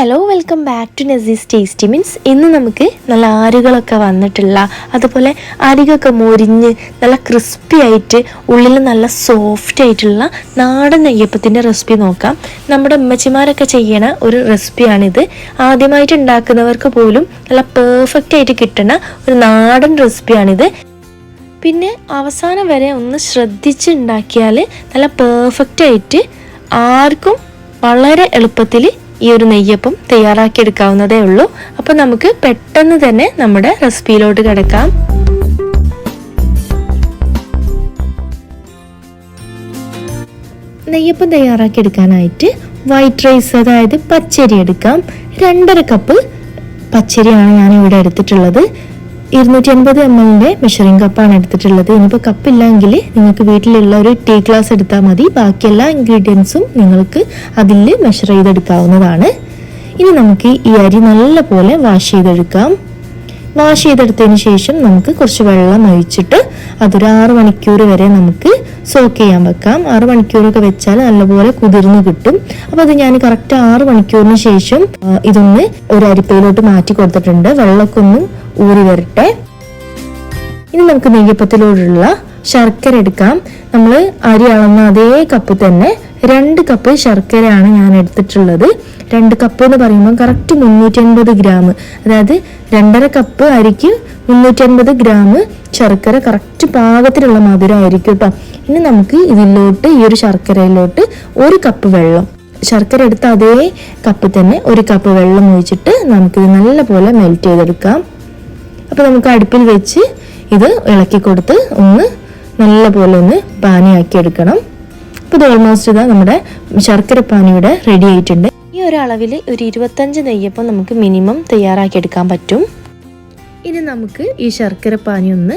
Hello welcome back to Nasees tasty means ഇന്ന് നമുക്ക് നല്ല ആരുകളൊക്കെ വന്നിട്ടുള്ള അതുപോലെ അരികൊക്കെ മൊരിഞ്ഞ് നല്ല ക്രിസ്പി ആയിട്ട് ഉള്ളിൽ നല്ല സോഫ്റ്റ് ആയിട്ടുള്ള നാടൻ നെയ്യപ്പത്തിന്റെ റെസിപ്പി നോക്കാം. നമ്മുടെ ഉമ്മച്ചിമാരൊക്കെ ചെയ്യണ ഒരു റെസിപ്പിയാണിത് ആദ്യമായിട്ട് ഉണ്ടാക്കുന്നവർക്ക് പോലും നല്ല പെർഫെക്റ്റ് ആയിട്ട് കിട്ടണ ഒരു നാടൻ റെസിപ്പിയാണിത് പിന്നെ അവസാനം വരെ ഒന്ന് ശ്രദ്ധിച്ച് ഉണ്ടാക്കിയാൽ നല്ല പെർഫെക്റ്റ് ആയിട്ട് ആർക്കും വളരെ എളുപ്പത്തിൽ ഈ ഒരു നെയ്യപ്പം തയ്യാറാക്കിയെടുക്കാവുന്നതേ ഉള്ളൂ. അപ്പോൾ നമുക്ക് പെട്ടെന്ന് തന്നെ നമ്മുടെ റെസിപ്പിയിലോട്ട് കിടക്കാം. നെയ്യപ്പം തയ്യാറാക്കിയെടുക്കാനായിട്ട് വൈറ്റ് റൈസ് അതായത് പച്ചരി എടുക്കാം. രണ്ടര കപ്പ് പച്ചരിയാണ് ഞാൻ ഇവിടെ എടുത്തിട്ടുള്ളത്. ഇരുന്നൂറ്റി അൻപത് എം എല്ലിന്റെ മെഷറിംഗ് കപ്പാണ് എടുത്തിട്ടുള്ളത്. ഇനിയിപ്പോൾ കപ്പില്ലെങ്കിൽ നിങ്ങൾക്ക് വീട്ടിലുള്ള ഒരു ടീ ഗ്ലാസ് എടുത്താൽ മതി. ബാക്കി എല്ലാ ഇൻഗ്രീഡിയൻസും നിങ്ങൾക്ക് അതിൽ മെഷർ ചെയ്തെടുക്കാവുന്നതാണ്. ഇനി നമുക്ക് ഈ അരി നല്ലപോലെ വാഷ് ചെയ്തെടുക്കാം. വാഷ് ചെയ്തെടുത്തതിന് ശേഷം നമുക്ക് കുറച്ച് വെള്ളം ഒഴിച്ചിട്ട് അതൊരു ആറ് മണിക്കൂർ വരെ നമുക്ക് സോക്ക് ചെയ്യാൻ വെക്കാം. ആറ് മണിക്കൂറൊക്കെ വെച്ചാൽ നല്ലപോലെ കുതിർന്ന് കിട്ടും. അപ്പോൾ അത് ഞാൻ കറക്റ്റ് ആറ് മണിക്കൂറിന് ശേഷം ഇതൊന്ന് ഒരു അരിപ്പയിലോട്ട് മാറ്റി കൊടുത്തിട്ടുണ്ട്. വെള്ളമൊക്കെ ഒന്ന് ഊറി വരട്ടെ. ഇനി നമുക്ക് നെയ്യപ്പത്തിലോടുള്ള ശർക്കര എടുക്കാം. നമ്മൾ അരി അളന്ന അതേ കപ്പ് തന്നെ രണ്ട് കപ്പ് ശർക്കരയാണ് ഞാൻ എടുത്തിട്ടുള്ളത്. രണ്ട് കപ്പ് എന്ന് പറയുമ്പോൾ കറക്റ്റ് മുന്നൂറ്റി അൻപത് ഗ്രാം അതായത് രണ്ടര കപ്പ് അരിക്ക് മുന്നൂറ്റി അൻപത് ഗ്രാം ശർക്കര കറക്റ്റ് പാകത്തിലുള്ള മധുരമായിരിക്കും കേട്ടോ ഇനി നമുക്ക് ഇതിലോട്ട് ഈ ഒരു ശർക്കരയിലോട്ട് ഒരു കപ്പ് വെള്ളം. ശർക്കര എടുത്ത അതേ കപ്പ് തന്നെ ഒരു കപ്പ് വെള്ളം ഒഴിച്ചിട്ട് നമുക്കിത് നല്ലപോലെ മെൽറ്റ് ചെയ്തെടുക്കാം. അപ്പോൾ നമുക്ക് അടുപ്പിൽ വെച്ച് ഇത് ഇളക്കി കൊടുത്ത് ഒന്ന് നല്ലപോലെ ഒന്ന് പാനിയാക്കി എടുക്കണം. അപ്പോൾ ഇത് ഓൾമോസ്റ്റ് ഇതാ നമ്മുടെ ശർക്കര പാനിയുടെ റെഡി ആയിട്ടുണ്ട്. ഈ ഒരു അളവിൽ ഒരു ഇരുപത്തഞ്ച് നെയ്യപ്പം നമുക്ക് മിനിമം തയ്യാറാക്കി എടുക്കാൻ പറ്റും. ഇനി നമുക്ക് ഈ ശർക്കര പാനി ഒന്ന്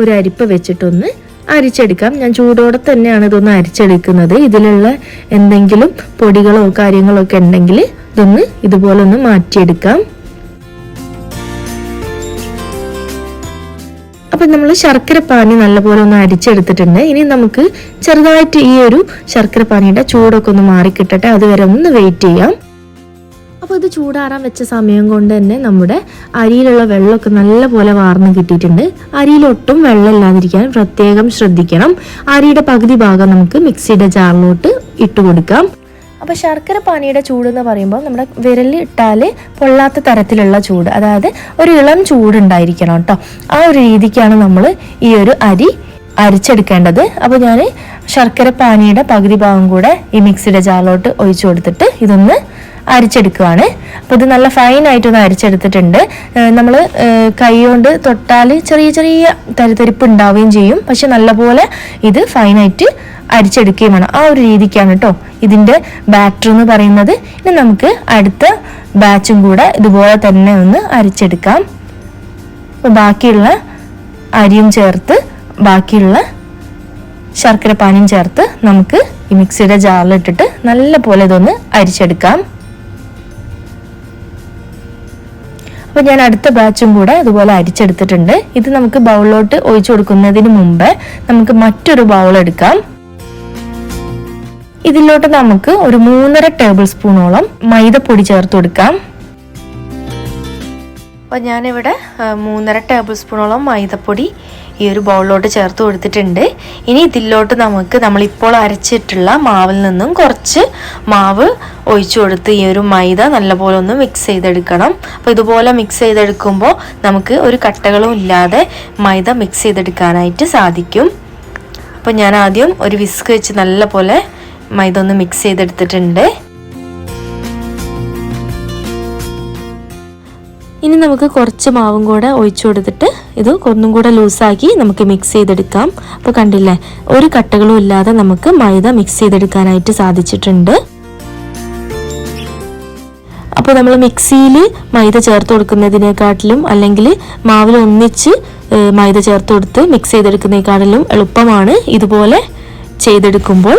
ഒരു അരിപ്പ വെച്ചിട്ടൊന്ന് അരിച്ചെടുക്കാം. ഞാൻ ചൂടോടെ തന്നെയാണ് ഇതൊന്ന് അരിച്ചെടുക്കുന്നത്. ഇതിലുള്ള എന്തെങ്കിലും പൊടികളോ കാര്യങ്ങളോ ഒക്കെ ഉണ്ടെങ്കിൽ ഇതൊന്ന് ഇതുപോലെ ഒന്ന് മാറ്റിയെടുക്കാം. അപ്പം നമ്മൾ ശർക്കര പാനി നല്ലപോലെ ഒന്ന് അരിച്ചെടുത്തിട്ടുണ്ട്. ഇനി നമുക്ക് ചെറുതായിട്ട് ഈ ഒരു ശർക്കര പാനിയുടെ ചൂടൊക്കെ ഒന്ന് മാറിക്കിട്ടട്ടെ. അതുവരെ ഒന്ന് വെയിറ്റ് ചെയ്യാം. അപ്പോൾ ഇത് ചൂടാറാൻ വെച്ച സമയം കൊണ്ട് തന്നെ നമ്മുടെ അരിയിലുള്ള വെള്ളമൊക്കെ നല്ലപോലെ വാർന്ന് കിട്ടിയിട്ടുണ്ട്. അരിയിലൊട്ടും വെള്ളം ഇല്ലാതിരിക്കാൻ പ്രത്യേകം ശ്രദ്ധിക്കണം. അരിയുടെ പകുതി ഭാഗം നമുക്ക് മിക്സിയുടെ ജാറിലോട്ട് ഇട്ട് കൊടുക്കാം. അപ്പോൾ ശർക്കര പാനിയുടെ ചൂട് എന്ന് പറയുമ്പോൾ നമ്മുടെ വിരലിൽ ഇട്ടാൽ പൊള്ളാത്ത തരത്തിലുള്ള ചൂട്. അതായത് ഒരു ഇളം ചൂടുണ്ടായിരിക്കണം കേട്ടോ ആ ഒരു രീതിക്കാണ് നമ്മൾ ഈ ഒരു അരി അരിച്ചെടുക്കേണ്ടത്. അപ്പോൾ ഞാൻ ശർക്കര പാനിയുടെ പകുതി ഭാഗം കൂടെ ഈ മിക്സിയുടെ ജാറിലോട്ട് ഒഴിച്ചു കൊടുത്തിട്ട് ഇതൊന്ന് അരിച്ചെടുക്കുവാണ്. അപ്പോൾ ഇത് നല്ല ഫൈൻ ആയിട്ടൊന്ന് അരിച്ചെടുത്തിട്ടുണ്ട്. നമ്മൾ കൈ കൊണ്ട് തൊട്ടാൽ ചെറിയ ചെറിയ തരിതരിപ്പ് ഉണ്ടാവുകയും ചെയ്യും. പക്ഷെ നല്ലപോലെ ഇത് ഫൈനായിട്ട് അരിച്ചെടുക്കുകയും വേണം. ആ ഒരു രീതിക്കാണ് കേട്ടോ ഇതിന്റെ ബാറ്റർ എന്ന് പറയുന്നത്. ഇനി നമുക്ക് അടുത്ത ബാച്ചും കൂടെ ഇതുപോലെ തന്നെ ഒന്ന് അരിച്ചെടുക്കാം. ബാക്കിയുള്ള അരിയും ചേർത്ത് ബാക്കിയുള്ള ശർക്കര പാനിയും ചേർത്ത് നമുക്ക് ഈ മിക്സിയുടെ ജാറിലിട്ടിട്ട് നല്ല പോലെ ഇതൊന്ന് അരിച്ചെടുക്കാം. അപ്പോൾ ഞാൻ അടുത്ത ബാച്ചും കൂടെ അതുപോലെ അരിച്ചെടുത്തിട്ടുണ്ട്. ഇത് നമുക്ക് ബൗളിലോട്ട് ഒഴിച്ചു കൊടുക്കുന്നതിന് മുമ്പ് നമുക്ക് മറ്റൊരു ബൗൾ എടുക്കാം. ഇതിലോട്ട് നമുക്ക് ഒരു മൂന്നര ടേബിൾ സ്പൂണോളം മൈദപ്പൊടി ചേർത്ത് കൊടുക്കാം. അപ്പോൾ ഞാനിവിടെ മൂന്നര ടേബിൾ സ്പൂണോളം മൈദപ്പൊടി ഈ ഒരു ബൗളിലോട്ട് ചേർത്ത് കൊടുത്തിട്ടുണ്ട്. ഇനി ഇതിലോട്ട് നമുക്ക് നമ്മളിപ്പോൾ അരച്ചിട്ടുള്ള മാവിൽ നിന്നും കുറച്ച് മാവ് ഒഴിച്ചു കൊടുത്ത് ഈ ഒരു മൈദ നല്ലപോലെ ഒന്ന് മിക്സ് ചെയ്തെടുക്കണം. അപ്പോൾ ഇതുപോലെ മിക്സ് ചെയ്തെടുക്കുമ്പോൾ നമുക്ക് ഒരു കട്ടകളും ഇല്ലാതെ മൈദ മിക്സ് ചെയ്തെടുക്കാനായിട്ട് സാധിക്കും. അപ്പോൾ ഞാൻ ആദ്യം ഒരു വിസ്ക് വെച്ച് നല്ലപോലെ മൈദ ഒന്ന് മിക്സ് ചെയ്തെടുത്തിട്ടുണ്ട്. ഇനി നമുക്ക് കുറച്ച് മാവും കൂടെ ഒഴിച്ചു കൊടുത്തിട്ട് ഇത് ഒന്നും കൂടെ ലൂസാക്കി നമുക്ക് മിക്സ് ചെയ്തെടുക്കാം. അപ്പോൾ കണ്ടില്ലേ ഒരു കട്ടകളും ഇല്ലാതെ നമുക്ക് മൈദ മിക്സ് ചെയ്തെടുക്കാനായിട്ട് സാധിച്ചിട്ടുണ്ട്. അപ്പോൾ നമ്മൾ മിക്സിയിൽ മൈദ ചേർത്ത് കൊടുക്കുന്നതിനെക്കാട്ടിലും അല്ലെങ്കിൽ മാവിൽ ഒന്നിച്ച് മൈദ ചേർത്ത് കൊടുത്ത് മിക്സ് ചെയ്തെടുക്കുന്നതിനേക്കാട്ടിലും എളുപ്പമാണ് ഇതുപോലെ ചെയ്തെടുക്കുമ്പോൾ.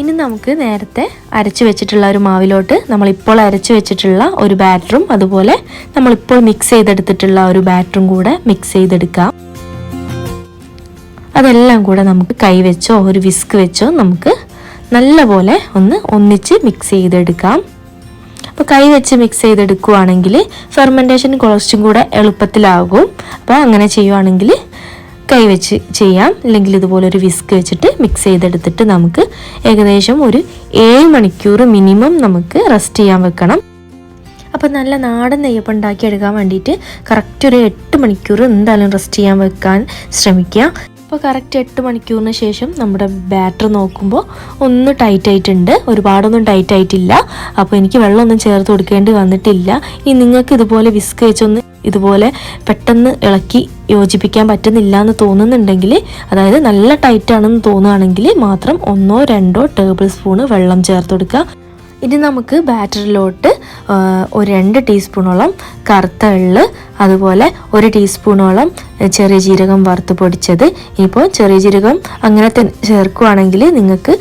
ഇനി നമുക്ക് നേരത്തെ അരച്ചു വെച്ചിട്ടുള്ള ഒരു മാവിലോട്ട് നമ്മളിപ്പോൾ അരച്ചു വെച്ചിട്ടുള്ള ഒരു ബാറ്ററും അതുപോലെ നമ്മളിപ്പോൾ മിക്സ് ചെയ്തെടുത്തിട്ടുള്ള ഒരു ബാറ്ററും കൂടെ മിക്സ് ചെയ്തെടുക്കാം. അതെല്ലാം കൂടെ നമുക്ക് കൈ വെച്ചോ ഒരു വിസ്ക് വെച്ചോ നമുക്ക് നല്ലപോലെ ഒന്ന് ഒന്നിച്ച് മിക്സ് ചെയ്തെടുക്കാം. അപ്പോൾ കൈ വെച്ച് മിക്സ് ചെയ്തെടുക്കുകയാണെങ്കിൽ ഫെർമെന്റേഷൻ കുറച്ചും കൂടെ എളുപ്പത്തിലാകും. അപ്പോൾ അങ്ങനെ ചെയ്യുവാണെങ്കിൽ കൈ വെച്ച് ചെയ്യാം. അല്ലെങ്കിൽ ഇതുപോലെ ഒരു വിസ്ക് വെച്ചിട്ട് മിക്സ് ചെയ്തെടുത്തിട്ട് നമുക്ക് ഏകദേശം ഒരു ഏഴ് മണിക്കൂർ മിനിമം നമുക്ക് റെസ്റ്റ് ചെയ്യാൻ വെക്കണം. അപ്പോൾ നല്ല നാടൻ നെയ്യപ്പം ഉണ്ടാക്കി എടുക്കാൻ വേണ്ടിയിട്ട് കറക്റ്റ് ഒരു എട്ട് മണിക്കൂർ എന്തായാലും റെസ്റ്റ് ചെയ്യാൻ വെക്കാൻ ശ്രമിക്കുക. അപ്പോൾ കറക്റ്റ് എട്ട് മണിക്കൂറിന് ശേഷം നമ്മുടെ ബാറ്റർ നോക്കുമ്പോൾ ഒന്ന് ടൈറ്റ് ആയിട്ടുണ്ട്. ഒരുപാടൊന്നും ടൈറ്റ് ആയിട്ടില്ല. അപ്പോൾ എനിക്ക് വെള്ളമൊന്നും ചേർത്ത് കൊടുക്കേണ്ടി വന്നിട്ടില്ല. ഈ നിങ്ങൾക്ക് ഇതുപോലെ വിസ്ക് വെച്ചൊന്ന് ഇതുപോലെ പെട്ടെന്ന് ഇളക്കി യോജിപ്പിക്കാൻ പറ്റുന്നില്ല എന്ന് തോന്നുന്നുണ്ടെങ്കിൽ അതായത് നല്ല ടൈറ്റ് ആണെന്ന് തോന്നുകയാണെങ്കിൽ മാത്രം ഒന്നോ രണ്ടോ ടേബിൾ സ്പൂണ് വെള്ളം ചേർത്ത് കൊടുക്കുക. ഇനി നമുക്ക് ബാറ്ററിലോട്ട് ഒരു രണ്ട് ടീസ്പൂണോളം കറുത്ത എള്ള് അതുപോലെ ഒരു ടീസ്പൂണോളം ചെറിയ ജീരകം വറുത്ത് പൊടിച്ചത്. ഇപ്പോൾ ചെറിയ ജീരകം അങ്ങനെ തന്നെ ചേർക്കുവാണെങ്കിൽ നിങ്ങൾക്ക്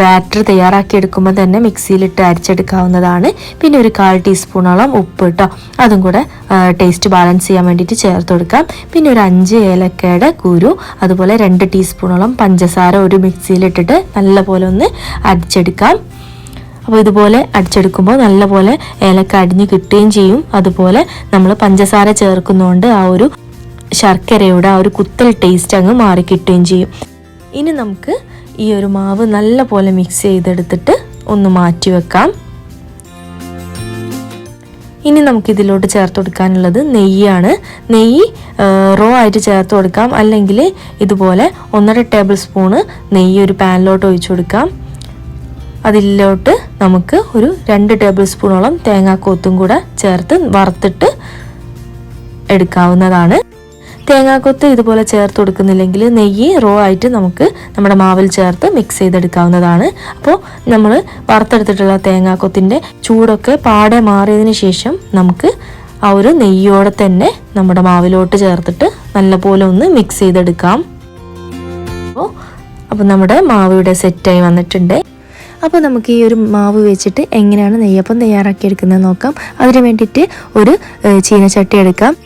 ബാറ്റർ തയ്യാറാക്കി എടുക്കുമ്പോൾ തന്നെ മിക്സിയിലിട്ട് അരച്ചെടുക്കാവുന്നതാണ്. പിന്നെ ഒരു കാൽ ടീസ്പൂണോളം ഉപ്പ് കേട്ടോ അതും കൂടെ ടേസ്റ്റ് ബാലൻസ് ചെയ്യാൻ വേണ്ടിയിട്ട് ചേർത്ത് കൊടുക്കാം. പിന്നെ ഒരു അഞ്ച് ഏലക്കയുടെ കുരു അതുപോലെ രണ്ട് ടീസ്പൂണോളം പഞ്ചസാര ഒരു മിക്സിയിലിട്ടിട്ട് നല്ലപോലെ ഒന്ന് അടിച്ചെടുക്കാം. അപ്പോൾ ഇതുപോലെ അടിച്ചെടുക്കുമ്പോൾ നല്ലപോലെ ഏലക്ക അടിഞ്ഞ് കിട്ടുകയും ചെയ്യും. അതുപോലെ നമ്മൾ പഞ്ചസാര ചേർക്കുന്നതുകൊണ്ട് ആ ഒരു ശർക്കരയുടെ ആ ഒരു കുത്തൽ ടേസ്റ്റ് അങ്ങ് മാറി കിട്ടുകയും ചെയ്യും. ഇനി നമുക്ക് ഈ ഒരു മാവ് നല്ലപോലെ മിക്സ് ചെയ്തെടുത്തിട്ട് ഒന്ന് മാറ്റി വെക്കാം. ഇനി നമുക്ക് ഇതിലോട്ട് ചേർത്ത് കൊടുക്കാനുള്ളത് നെയ്യാണ്. നെയ്യ് റോ ആയിട്ട് ചേർത്ത് കൊടുക്കാം. അല്ലെങ്കിൽ ഇതുപോലെ ഒന്നര ടേബിൾ സ്പൂണ് നെയ്യ് ഒരു പാനിലോട്ട് ഒഴിച്ചു കൊടുക്കാം. അതിലോട്ട് നമുക്ക് ഒരു രണ്ട് ടേബിൾ സ്പൂണോളം തേങ്ങാക്കൊത്തും കൂടെ ചേർത്ത് വറുത്തിട്ട് എടുക്കാവുന്നതാണ്. തേങ്ങാക്കൊത്ത് ഇതുപോലെ ചേർത്ത് കൊടുക്കുന്നില്ലെങ്കിൽ നെയ്യ് റോ ആയിട്ട് നമുക്ക് നമ്മുടെ മാവിൽ ചേർത്ത് മിക്സ് ചെയ്തെടുക്കാവുന്നതാണ്. അപ്പോൾ നമ്മൾ വറുത്തെടുത്തിട്ടുള്ള തേങ്ങാക്കൊത്തിന്റെ ചൂടൊക്കെ പാടെ മാറിയതിന് ശേഷം നമുക്ക് ആ ഒരു നെയ്യോടെ തന്നെ നമ്മുടെ മാവിലോട്ട് ചേർത്തിട്ട് നല്ലപോലെ ഒന്ന് മിക്സ് ചെയ്തെടുക്കാം. അപ്പോൾ അപ്പോൾ നമ്മുടെ മാവ് ഇവിടെ സെറ്റായി വന്നിട്ടുണ്ട്. അപ്പോൾ നമുക്ക് ഈ ഒരു മാവ് വെച്ചിട്ട് എങ്ങനെയാണ് നെയ്യപ്പം തയ്യാറാക്കി എടുക്കുന്നത് നോക്കാം. അതിന് വേണ്ടിയിട്ട് ഒരു ചീനച്ചട്ടി എടുക്കാം.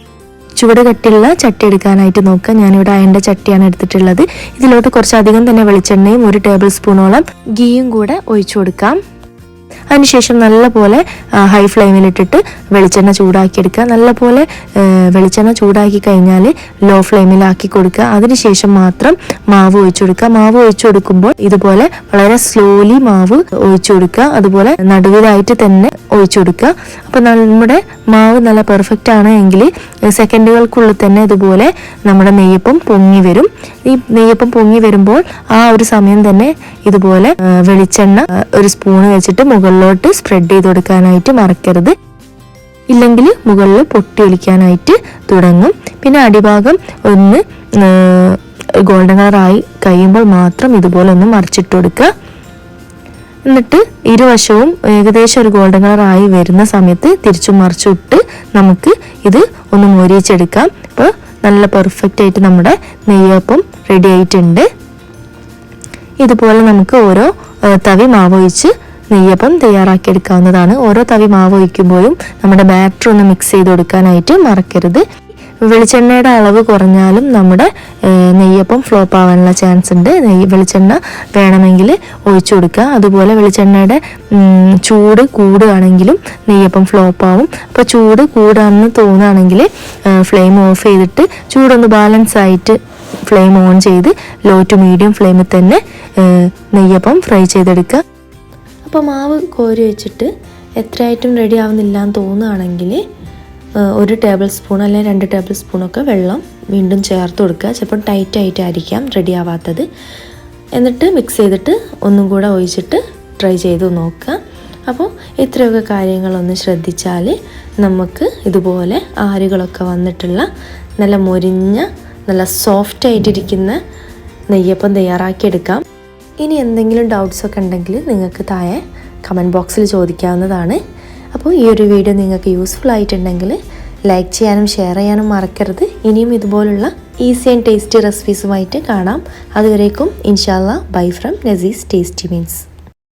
ചുവട് കട്ടിയുള്ള ചട്ടി എടുക്കാനായിട്ട് നോക്കാം. ഞാനിവിടെ അയന്റെ ചട്ടിയാണ് എടുത്തിട്ടുള്ളത്. ഇതിലോട്ട് കുറച്ചധികം തന്നെ വെളിച്ചെണ്ണയും ഒരു ടേബിൾ സ്പൂണോളം ഗീയും കൂടെ ഒഴിച്ചു കൊടുക്കാം. അതിനുശേഷം നല്ലപോലെ ഹൈ ഫ്ലെയിമിലിട്ടിട്ട് വെളിച്ചെണ്ണ ചൂടാക്കിയെടുക്കുക. നല്ലപോലെ വെളിച്ചെണ്ണ ചൂടാക്കി കഴിഞ്ഞാൽ ലോ ഫ്ലെയിമിലാക്കി കൊടുക്കുക. അതിനുശേഷം മാത്രം മാവ് ഒഴിച്ചു കൊടുക്കുക. മാവ് ഒഴിച്ചു കൊടുക്കുമ്പോൾ ഇതുപോലെ വളരെ സ്ലോലി മാവ് ഒഴിച്ചു കൊടുക്കുക. അതുപോലെ നടുവിലായിട്ട് തന്നെ ഒഴിച്ചു കൊടുക്കുക. അപ്പോൾ നമ്മുടെ മാവ് നല്ല പെർഫെക്റ്റ് ആണ് എങ്കിൽ സെക്കൻഡുകൾക്കുള്ളിൽ തന്നെ ഇതുപോലെ നമ്മുടെ നെയ്യപ്പം പൊങ്ങി വരും. ഈ നെയ്യപ്പം പൊങ്ങി വരുമ്പോൾ ആ ഒരു സമയം തന്നെ ഇതുപോലെ വെളിച്ചെണ്ണ ഒരു സ്പൂണ് വെച്ചിട്ട് മുകളിലോട്ട് സ്പ്രെഡ് ചെയ്ത് കൊടുക്കാനായിട്ട് മറക്കരുത്. ഇല്ലെങ്കിൽ മുകളിൽ പൊട്ടി ഒലിക്കാനായിട്ട് തുടങ്ങും. പിന്നെ അടിഭാഗം ഒന്ന് ഗോൾഡൻ കളറായി കഴിയുമ്പോൾ മാത്രം ഇതുപോലെ ഒന്ന് മറിച്ചിട്ട് കൊടുക്കുക. എന്നിട്ട് ഇരുവശവും ഏകദേശം ഒരു ഗോൾഡൻ കളറായി വരുന്ന സമയത്ത് തിരിച്ചു മറിച്ചിട്ട് നമുക്ക് ഇത് ഒന്ന് മൊരിച്ചെടുക്കാം ഇപ്പോൾ നല്ല പെർഫെക്റ്റ് ആയിട്ട് നമ്മുടെ നെയ്യപ്പം റെഡി ആയിട്ടുണ്ട്. ഇതുപോലെ നമുക്ക് ഓരോ തവി മാവ് ഒഴിച്ച് നെയ്യപ്പം തയ്യാറാക്കിയെടുക്കാവുന്നതാണ്. ഓരോ തവി മാവ് ഒഴിക്കുമ്പോഴും നമ്മുടെ ബാറ്റർ ഒന്ന് മിക്സ് ചെയ്ത് കൊടുക്കാനായിട്ട് മറക്കരുത്. വെളിച്ചെണ്ണയുടെ അളവ് കുറഞ്ഞാലും നമ്മുടെ നെയ്യപ്പം ഫ്ലോപ്പ് ആവാനുള്ള ചാൻസ് ഉണ്ട്. നെയ്യ് വെളിച്ചെണ്ണ വേണമെങ്കിൽ ഒഴിച്ചു കൊടുക്കുക. അതുപോലെ വെളിച്ചെണ്ണയുടെ ചൂട് കൂടുകയാണെങ്കിലും നെയ്യപ്പം ഫ്ലോപ്പ് ആവും. അപ്പോൾ ചൂട് കൂടാണെന്ന് തോന്നുകയാണെങ്കിൽ ഫ്ലെയിം ഓഫ് ചെയ്തിട്ട് ചൂടൊന്ന് ബാലൻസ് ആയിട്ട് ഫ്ലെയിം ഓൺ ചെയ്ത് ലോ ടു മീഡിയം ഫ്ലെയിമിൽ തന്നെ നെയ്യപ്പം ഫ്രൈ ചെയ്തെടുക്കുക. അപ്പോൾ മാവ് കോരി വെച്ചിട്ട് എത്രയായിട്ടും റെഡി ആവുന്നില്ല എന്ന് തോന്നുകയാണെങ്കിൽ ഒരു ടേബിൾ സ്പൂൺ അല്ലെങ്കിൽ രണ്ട് ടേബിൾ സ്പൂണൊക്കെ വെള്ളം വീണ്ടും ചേർത്ത് കൊടുക്കുക. ചിലപ്പോൾ ടൈറ്റ് ആയിട്ടായിരിക്കാം റെഡി ആവാത്തത്. എന്നിട്ട് മിക്സ് ചെയ്തിട്ട് ഒന്നും കൂടെ ഒഴിച്ചിട്ട് ട്രൈ ചെയ്ത് നോക്കുക. അപ്പോൾ ഇത്രയൊക്കെ കാര്യങ്ങളൊന്ന് ശ്രദ്ധിച്ചാൽ നമുക്ക് ഇതുപോലെ ആരുകളൊക്കെ വന്നിട്ടുള്ള നല്ല മൊരിഞ്ഞ നല്ല സോഫ്റ്റ് ആയിട്ടിരിക്കുന്ന നെയ്യപ്പം തയ്യാറാക്കിയെടുക്കാം. ഇനി എന്തെങ്കിലും ഡൗട്ട്സൊക്കെ ഉണ്ടെങ്കിൽ നിങ്ങൾക്ക് താഴെ കമന്റ് ബോക്സിൽ ചോദിക്കാവുന്നതാണ്. അപ്പോൾ ഈ ഒരു വീഡിയോ നിങ്ങൾക്ക് യൂസ്ഫുൾ ആയിട്ടുണ്ടെങ്കിൽ ലൈക്ക് ചെയ്യാനും ഷെയർ ചെയ്യാനും മറക്കരുത്. ഇനിയും ഇതുപോലുള്ള ഈസി ആൻഡ് ടേസ്റ്റി റെസിപ്പീസുമായിട്ട് കാണാം. അതുവരേക്കും ഇൻഷാല്ല bye from Nasees tasty means